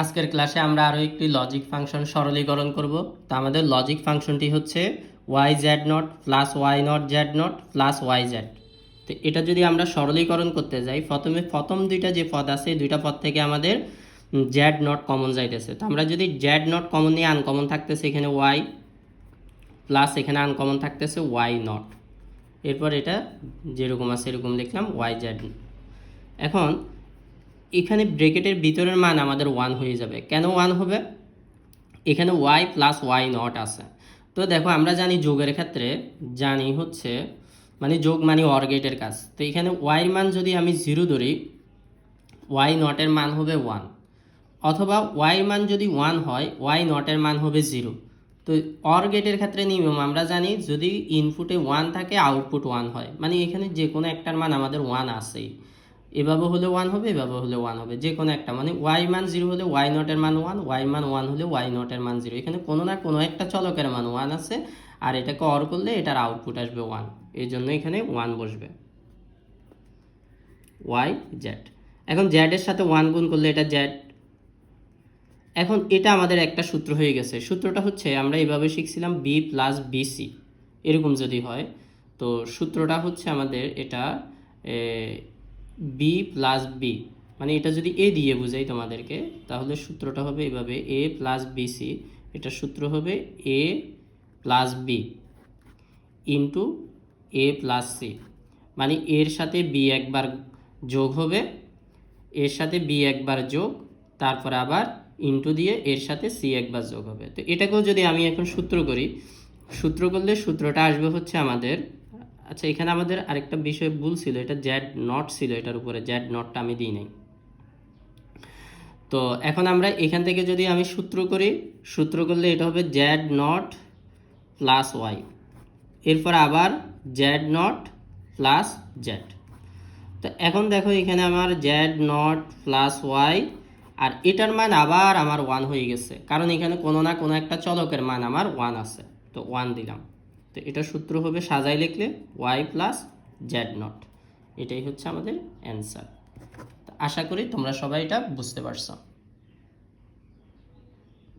আজকের ক্লাসে আমরা আরও একটি লজিক ফাংশন সরলীকরণ করব। তো আমাদের লজিক ফাংশনটি হচ্ছে Y Z not plus Y not Z not plus Y Z তো এটা যদি আমরা সরলীকরণ করতে যাই, প্রথমে প্রথম দুইটা যে পদ আছে দুইটা পদ থেকে আমাদের জ্যাড নট কমন যাইতেছে। তো আমরা যদি জ্যাড নট কমন নিয়ে আনকমন থাকতেছে, এখানে ওয়াই প্লাস এখানে আনকমন থাকতেছে ওয়াই নট এরপর এটা যেরকম আছে, এরকম লিখলাম ওয়াই জেড এখন এখানে ব্রেকেটের ভিতরের মান আমাদের ওয়ান হয়ে যাবে। কেন ওয়ান হবে? এখানে ওয়াই প্লাস ওয়াই নট আছে। তো দেখো, আমরা জানি যোগের ক্ষেত্রে, জানি হচ্ছে মানে যোগ মানে অর্গেটের কাজ। তো এখানে ওয়াইয়ের মান যদি আমি জিরো ধরি ওয়াই নটের মান হবে ওয়ান অথবা ওয়াই মান যদি ওয়ান হয় ওয়াই নটের মান হবে জিরো তো অর গেটের ক্ষেত্রে নিয়ম, আমরা জানি যদি ইনপুটে ওয়ান থাকে আউটপুট ওয়ান হয়। মানে এখানে যে কোনো একটার মান আমাদের ওয়ান আসেই এভাবে হলে ওয়ান হবে, এভাবে হলে ওয়ান হবে যে কোনো একটা। মানে ওয়াই মান জিরো হলে ওয়াই নটের মান ওয়ান ওয়াই মান ওয়ান হলে ওয়াই নটের মান জিরো এখানে কোনো না কোনো একটা চলকের মান ওয়ান আছে, আর এটাকে অর করলে এটার আউটপুট আসবে ওয়ান এই জন্য এখানে ওয়ান বসবে। ওয়াই জ্যাড এখন জেডের সাথে ওয়ান গুণ করলে এটা জ্যাড এখন এটা আমাদের একটা সূত্র হয়ে গেছে। সূত্রটা হচ্ছে, আমরা এইভাবে শিখছিলাম বি প্লাস বিসি এরকম যদি হয়, তো সূত্রটা হচ্ছে আমাদের এটা বি প্লাস বি মানে এটা যদি এ দিয়ে বুঝাই তোমাদেরকে, তাহলে সূত্রটা হবে এভাবে এ প্লাস বিসি এটা সূত্র হবে A plus B into A plus C মানে এর সাথে বি একবার যোগ হবে, এর সাথে বি একবার যোগ, তারপর আবার ইন্টু দিয়ে এর সাথে সি একবার যোগ হবে। তো এটাকেও যদি আমি এখন সূত্র করি, সূত্র করলে সূত্রটা আসবে হচ্ছে আমাদের আচ্ছা এখানে আমাদের আরেকটা বিষয় ভুল ছিল, এটা জ্যাড নট ছিল এটার উপরে জ্যাড নটটা আমি দিই নাই। তো এখন আমরা এখান থেকে যদি আমি সূত্র করি, সূত্র করলে এটা হবে জ্যাড নট প্লাস ওয়াই এরপর আবার জ্যাড নট প্লাস জেড তো এখন দেখো এখানে আমার জ্যাড নট প্লাস ওয়াই আর এটার মান আবার আমার ওয়ান হয়ে গেছে। কারণ এখানে কোনো না কোনো একটা চলকের মান আমার ওয়ান আছে। তো ওয়ান দিলাম। তো এটা সূত্র হবে সাজাই লিখলে ওয়াই প্লাস জ্যাড নট এটাই হচ্ছে আমাদের অ্যান্সার আশা করি তোমরা সবাই এটা বুঝতে পারছ।